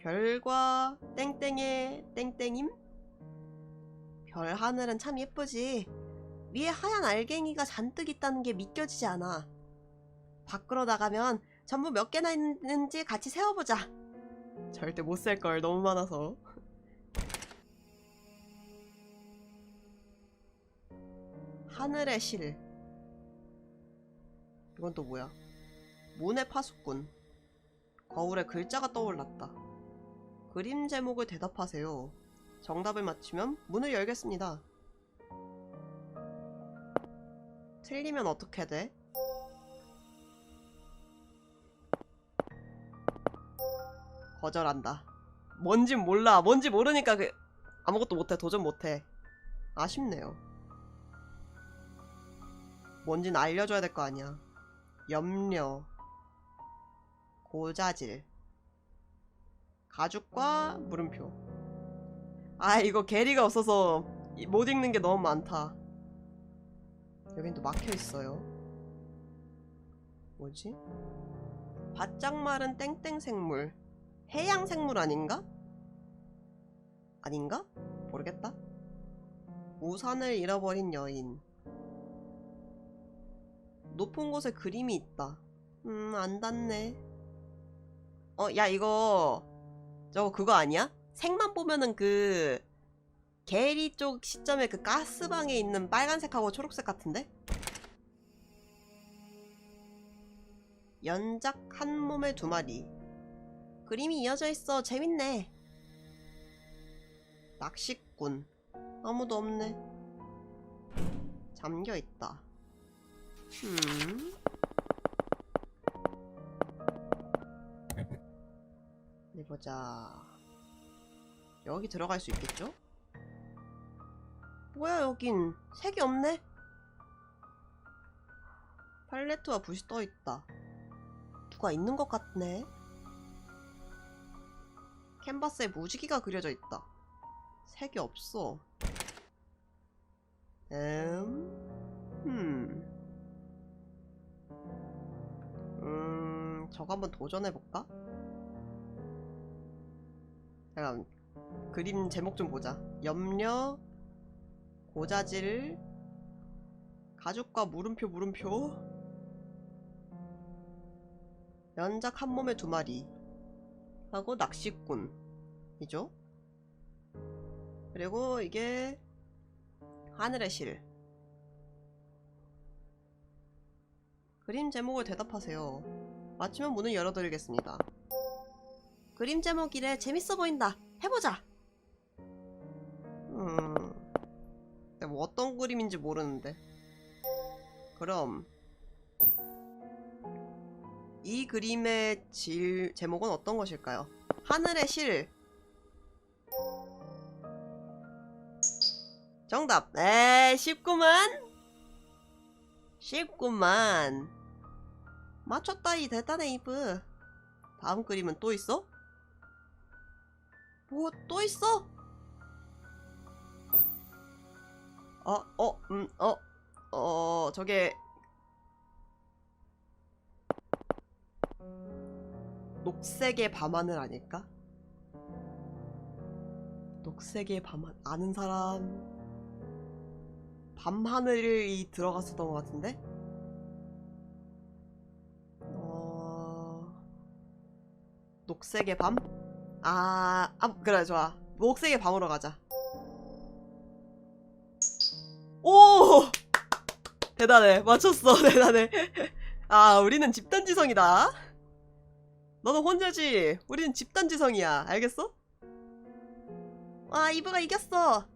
별과 땡땡의 땡땡임? 별 하늘은 참 예쁘지. 위에 하얀 알갱이가 잔뜩 있다는 게 믿겨지지 않아. 밖으로 나가면 전부 몇 개나 있는지 같이 세어보자. 절대 못 셀 걸 너무 많아서. 하늘의 실. 이건 또 뭐야? 문의 파수꾼. 거울에 글자가 떠올랐다. 그림 제목을 대답하세요. 정답을 맞히면 문을 열겠습니다. 틀리면 어떻게 돼? 거절한다. 뭔진 몰라. 뭔지 모르니까 그 아무것도 못해. 도전 못해. 아쉽네요. 뭔진 알려줘야 될 거 아니야. 염려, 고자질, 가죽과 물음표. 아 이거 게리가 없어서 이- 못 읽는 게 너무 많다. 여긴 또 막혀 있어요. 뭐지? 바짝 마른 땡땡 생물. 해양 생물 아닌가? 아닌가? 모르겠다. 우산을 잃어버린 여인. 높은 곳에 그림이 있다. 음, 안 닿네. 어, 야, 이거, 저거 그거 아니야? 색만 보면은 그, 게리 쪽 시점에 그 가스방에 있는 빨간색하고 초록색 같은데? 연작 한 몸에 두 마리. 그림이 이어져 있어. 재밌네. 낚시꾼. 아무도 없네. 잠겨 있다. 음. 보자. 여기 들어갈 수 있겠죠? 뭐야 여긴 색이 없네. 팔레트와 붓이 떠 있다. 누가 있는 것 같네. 캔버스에 무지개가 그려져 있다. 색이 없어. 음, 음, 음, 저거 한번 도전해볼까? 잠깐, 그림 제목 좀 보자. 염려, 고자질, 가죽과 물음표, 물음표, 연작 한 몸에 두 마리, 하고 낚시꾼, 이죠? 그리고 이게 하늘의 실. 그림 제목을 대답하세요. 맞추면 문을 열어드리겠습니다. 그림 제목 이래 재밌어 보인다. 해보자. 음, 뭐 어떤 그림인지 모르는데. 그럼 이 그림의 질 제목은 어떤 것일까요? 하늘의 실. 정답. 에 쉽구만. 쉽구만. 맞췄다 이 대단해 이브. 다음 그림은 또 있어? 뭐 또 있어? 어, 어, 음, 어, 어, 저게 녹색의 밤하늘 아닐까? 녹색의 밤하늘 아는 사람 밤하늘이 들어갔었던 것 같은데? 어... 녹색의 밤? 아, 아 그래 좋아. 녹색의 밤으로 가자. 오! 대단해. 맞췄어. 대단해. 아 우리는 집단지성이다. 너는 혼자지? 우리는 집단지성이야. 알겠어? 와 이브가 이겼어.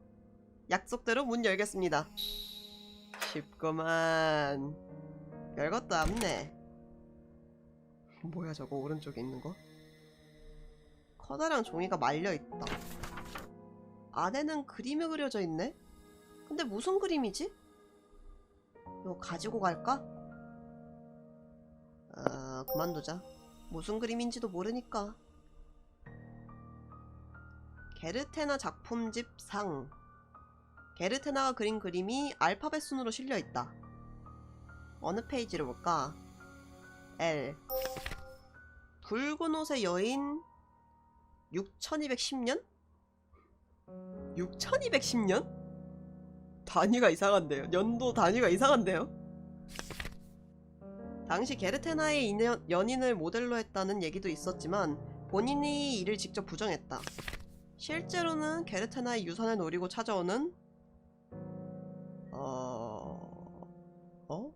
약속대로 문 열겠습니다. 쉽구만. 별것도 없네. 뭐야 저거? 오른쪽에 있는 거 커다란 종이가 말려있다 안에는 그림이 그려져 있네 근데 무슨 그림이지? 이거 가지고 갈까? 아 그만두자 무슨 그림인지도 모르니까 게르테나 작품집 상 게르테나가 그린 그림이 알파벳 순으로 실려 있다. 어느 페이지를 볼까? L 붉은 옷의 여인 6210년? 6210년? 단위가 이상한데요. 연도 단위가 이상한데요. 당시 게르테나의 인연- 연인을 모델로 했다는 얘기도 있었지만 본인이 이를 직접 부정했다. 실제로는 게르테나의 유산을 노리고 찾아오는 어... 어?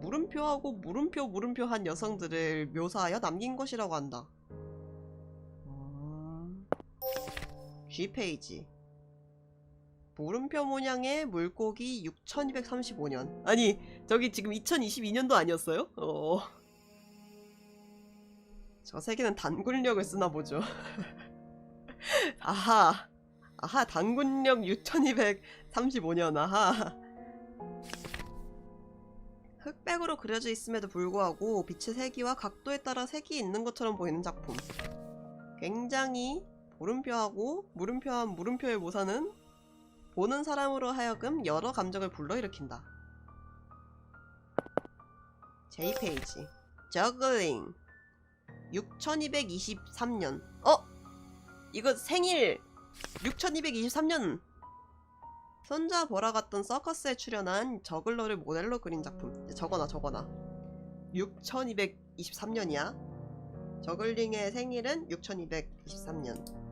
물음표하고 물음표 물음표 한 여성들을 묘사하여 남긴 것이라고 한다. G페이지. 물음표 모양의 물고기 6235년. 아니 저기 지금 2022년도 아니었어요? 어... 저 세계는 단군력을 쓰나 보죠. 아하. 아하 단군력 6235년. 아하. 흑백으로 그려져 있음에도 불구하고 빛의 세기와 각도에 따라 색이 있는 것처럼 보이는 작품. 굉장히 물음표하고 물음표한 물음표의 모사는 보는 사람으로 하여금 여러 감정을 불러일으킨다. J페이지. 저글링 6223년. 어? 이거 생일 6223년. 손자 보러 갔던 서커스에 출연한 저글러를 모델로 그린 작품. 적어놔 적어놔 6223년이야. 저글링의 생일은 6223년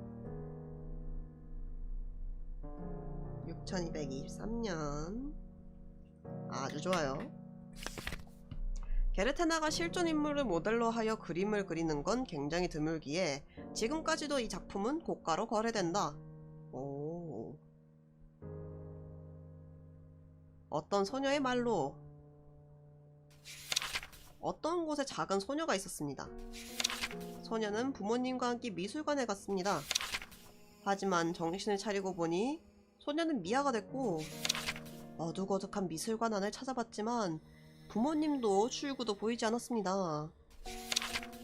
6223년 아주 좋아요 게르테나가 실존 인물을 모델로 하여 그림을 그리는 건 굉장히 드물기에 지금까지도 이 작품은 고가로 거래된다 오 어떤 소녀의 말로 어떤 곳에 작은 소녀가 있었습니다. 소녀는 부모님과 함께 미술관에 갔습니다. 하지만 정신을 차리고 보니 소녀는 미아가 됐고 어둑어둑한 미술관 안을 찾아봤지만 부모님도 출구도 보이지 않았습니다.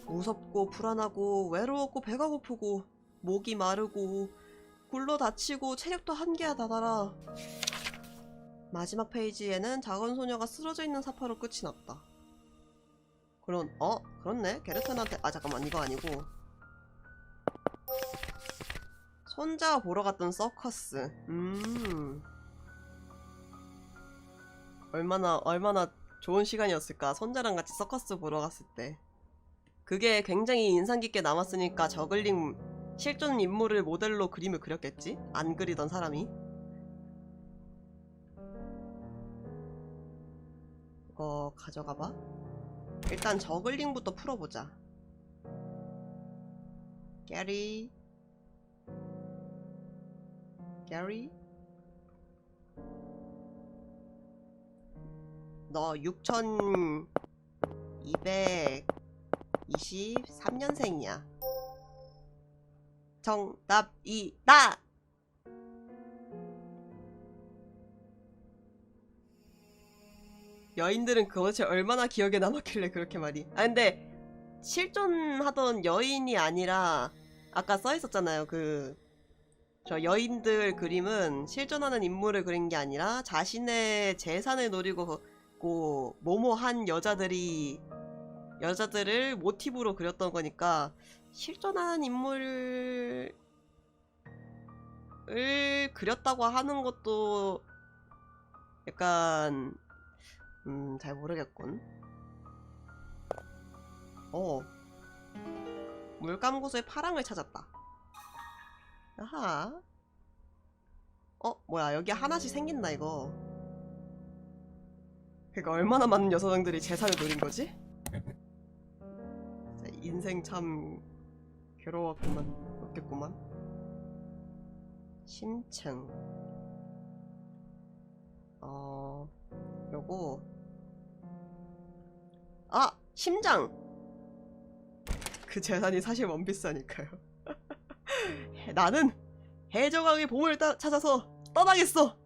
무섭고 불안하고 외로웠고 배가 고프고 목이 마르고 굴러 다치고 체력도 한계에 다다라. 마지막 페이지에는 작은 소녀가 쓰러져 있는 사파로 끝이 났다. 그런 어? 그렇네. 게르텐한테 아 잠깐만. 이거 아니고 손자 보러 갔던 서커스. 음. 얼마나 얼마나 좋은 시간이었을까 손자랑 같이 서커스 보러 갔을 때. 그게 굉장히 인상 깊게 남았으니까 저글링 실존 인물을 모델로 그림을 그렸겠지? 안 그리던 사람이. 이거 가져가 봐. 일단 저글링부터 풀어보자. 게리 게리 너 6223년생이야. 정답이다! 여인들은 그것이 얼마나 기억에 남았길래 그렇게 말이. 아 근데 실존하던 여인이 아니라 아까 써 있었잖아요. 그 저 여인들 그림은 실존하는 인물을 그린 게 아니라 자신의 재산을 노리고 고 모모한 여자들이 여자들을 모티브로 그렸던 거니까 실존하는 인물을 그렸다고 하는 것도 약간 음, 잘 모르겠군. 어. 물감고수의 파랑을 찾았다. 아하. 어, 뭐야, 여기 하나씩 생긴다, 이거. 그니까 얼마나 많은 여성들이 재산을 노린 거지? 인생 참 괴로웠구만, 없겠구만. 심층. 어, 요거. 아! 심장! 그 재산이 사실 원피스하니까요. 나는 해적왕의 보물을 따- 찾아서 떠나겠어!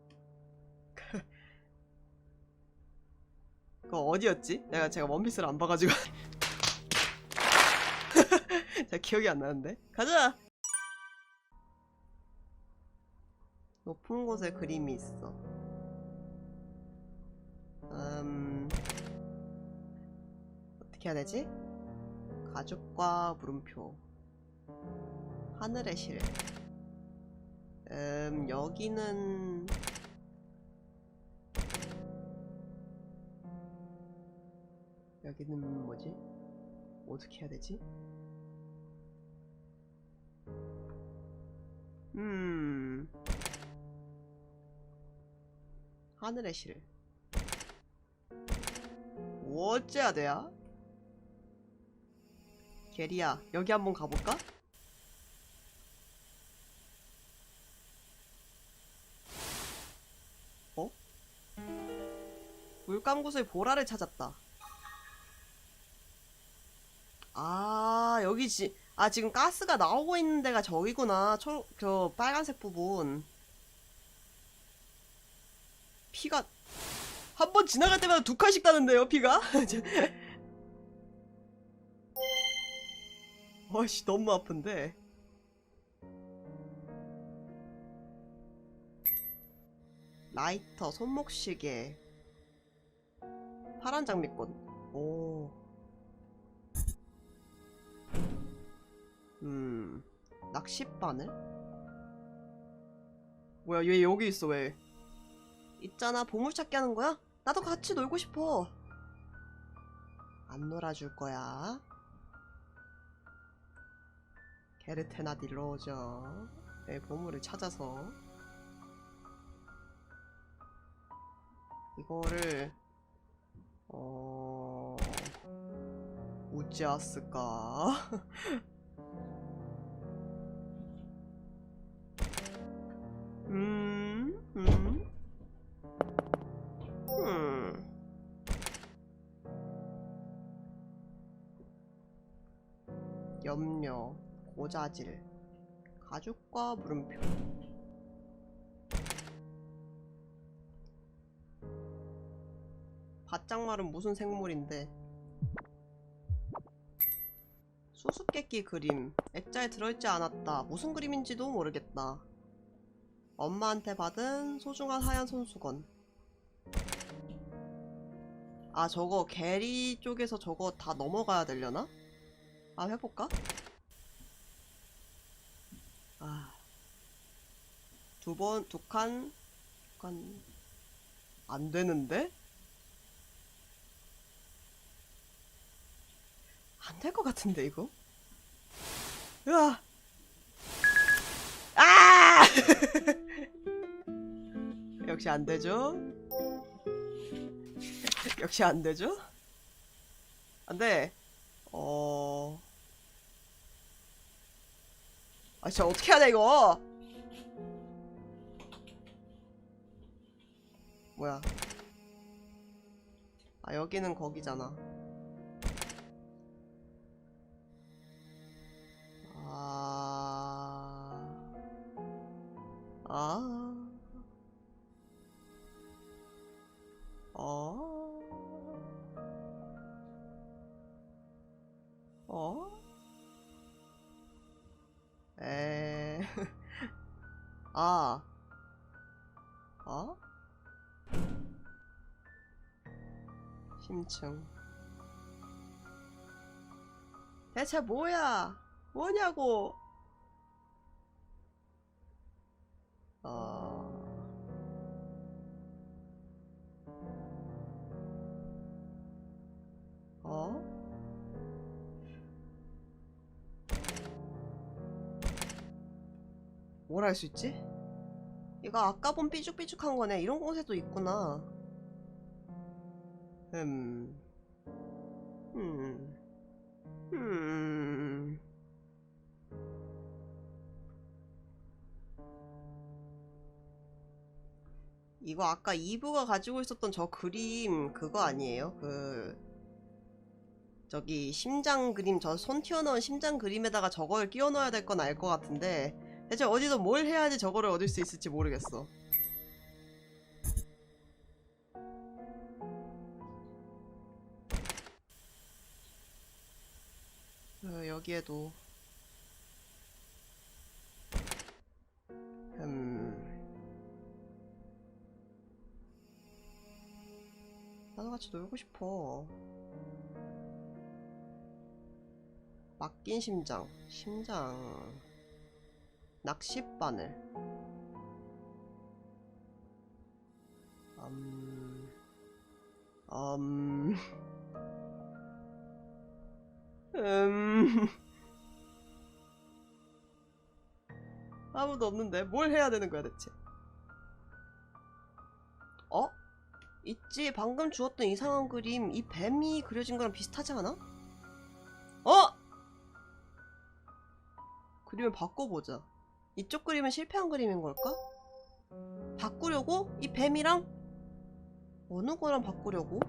그거 어디였지? 내가 제가 원피스를 안 봐가지고. 제가 기억이 안 나는데. 가자! 높은 곳에 그림이 있어. 음... 어떻게 해야 되지? 가죽과 물음표. 하늘의 실. 음, 여기는 여기는 뭐지? 어떻게 해야 되지? 음. 하늘의 실. 어째야 돼야? 게리야, 여기 한번 가볼까? 물감 구슬 보라를 찾았다. 아, 여기 지, 아, 지금 가스가 나오고 있는 데가 저기구나. 초, 저 빨간색 부분. 피가, 한 번 지나갈 때마다 두 칸씩 따는데요, 피가? 어이씨, 너무 아픈데. 라이터, 손목시계, 파란 장미꽃. 오. 음, 낚싯바늘? 뭐야, 얘 여기 있어, 왜? 있잖아, 보물찾기 하는 거야? 나도 같이 놀고 싶어. 안 놀아줄 거야. 게르테나 딜로저. 내 보물을 찾아서. 이거를, 어, 우지았을까? 음, 음, 음. 염려, 고자질, 가죽과 물음표. 바짝 말은 무슨 생물인데? 수수께끼 그림. 액자에 들어있지 않았다. 무슨 그림인지도 모르겠다. 엄마한테 받은 소중한 하얀 손수건. 아, 저거 게리 쪽에서 저거 다 넘어가야 되려나? 아, 해볼까? 아. 두 번, 두 칸, 두 칸. 안 되는데? 안 될 것 같은데, 이거? 으아! 아! 역시 안 되죠? 역시 안 되죠? 안 돼. 어. 아, 진짜 어떻게 해야 돼, 이거? 뭐야. 아, 여기는 거기잖아. 아. 아. 어. 어? 에. 아. 어? 심층. 대체 뭐야? 뭐냐고? 어. 어? 뭘 할 수 있지? 이거 아까 본 삐죽삐죽한 거네. 이런 곳에도 있구나. 음. 음. 이거 아까 이브가 가지고 있었던 저 그림 그거 아니에요? 그 저기 심장 그림 저 손 튀어나온 심장 그림에다가 저걸 끼워 넣어야 될 건 알 것 같은데 대체 어디서 뭘 해야지 저거를 얻을 수 있을지 모르겠어. 어, 여기에도 같이 놀고 싶어. 맡긴 심장, 심장. 낚싯바늘. 음, 음, 음. 아무도 없는데 뭘 해야 되는 거야 대체? 어? 있지 방금 주었던 이상한 그림 이 뱀이 그려진 거랑 비슷하지 않아? 어? 그림을 바꿔보자 이쪽 그림은 실패한 그림인 걸까? 바꾸려고? 이 뱀이랑? 어느 거랑 바꾸려고?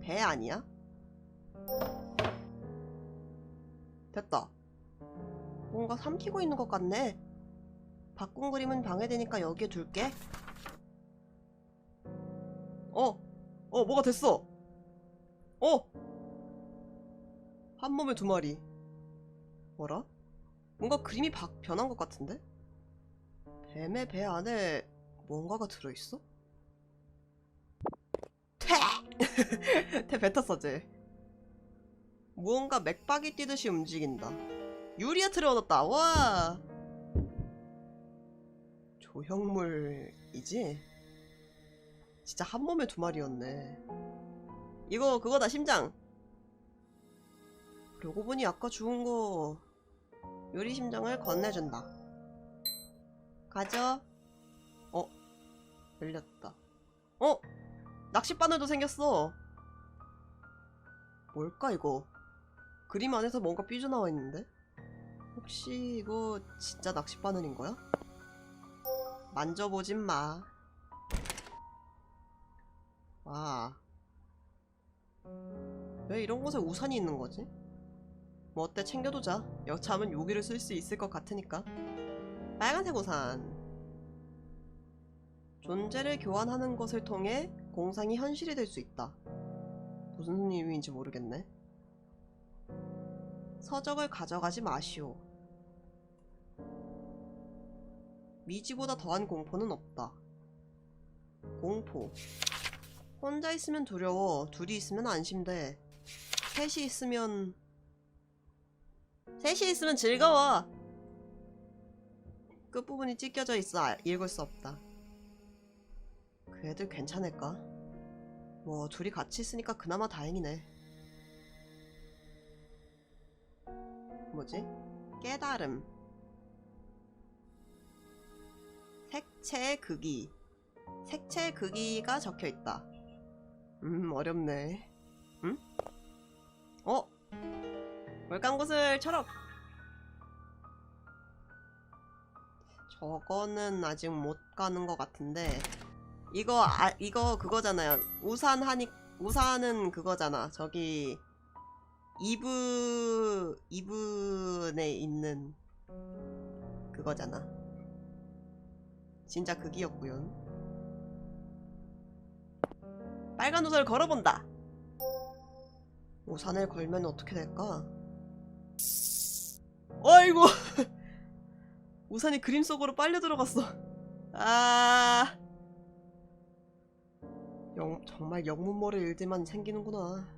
배 아니야? 됐다 뭔가 삼키고 있는 것 같네 바꾼 그림은 방해되니까 여기에 둘게 어! 어 뭐가 됐어 어! 한 몸에 두 마리 뭐라? 뭔가 그림이 바, 변한 것 같은데? 뱀의 배 안에 뭔가가 들어있어? 퇴! 퇴 뱉었어 쟤 무언가 맥박이 뛰듯이 움직인다 유리아트를 얻었다 와 조형물이지? 진짜 한 몸에 두 마리였네. 이거 그거다 심장. 그러고 보니 아까 주운 거 요리 심장을 건네준다. 가져. 어 열렸다. 어 낚싯바늘도 생겼어. 뭘까 이거? 그림 안에서 뭔가 삐져나와 있는데? 혹시 이거 진짜 낚싯바늘인 거야? 만져보진 마. 와. 왜 이런 곳에 우산이 있는 거지? 뭐 어때 챙겨두자. 여차하면 여기를 쓸 수 있을 것 같으니까. 빨간색 우산. 존재를 교환하는 것을 통해 공상이 현실이 될 수 있다. 무슨 의미인지 모르겠네. 서적을 가져가지 마시오. 미지보다 더한 공포는 없다. 공포. 혼자 있으면 두려워. 둘이 있으면 안심돼. 셋이 있으면 셋이 있으면 즐거워. 끝부분이 찢겨져 있어 아- 읽을 수 없다. 그 애들 괜찮을까? 뭐 둘이 같이 있으니까 그나마 다행이네. 뭐지? 깨달음. 색채의 극이. 색채의 극이가 적혀 있다. 음, 어렵네. 응? 어? 물간 곳을 철업! 저거는 아직 못 가는 것 같은데. 이거, 아, 이거 그거잖아요. 우산 하니, 우산은 그거잖아. 저기, 이브, 이브에 있는 그거잖아. 진짜 극이었구요. 빨간 우산을 걸어본다. 우산을 걸면 어떻게 될까? 어이구! 우산이 그림 속으로 빨려 들어갔어. 아, 영, 정말 영문모를 읽지만 생기는구나.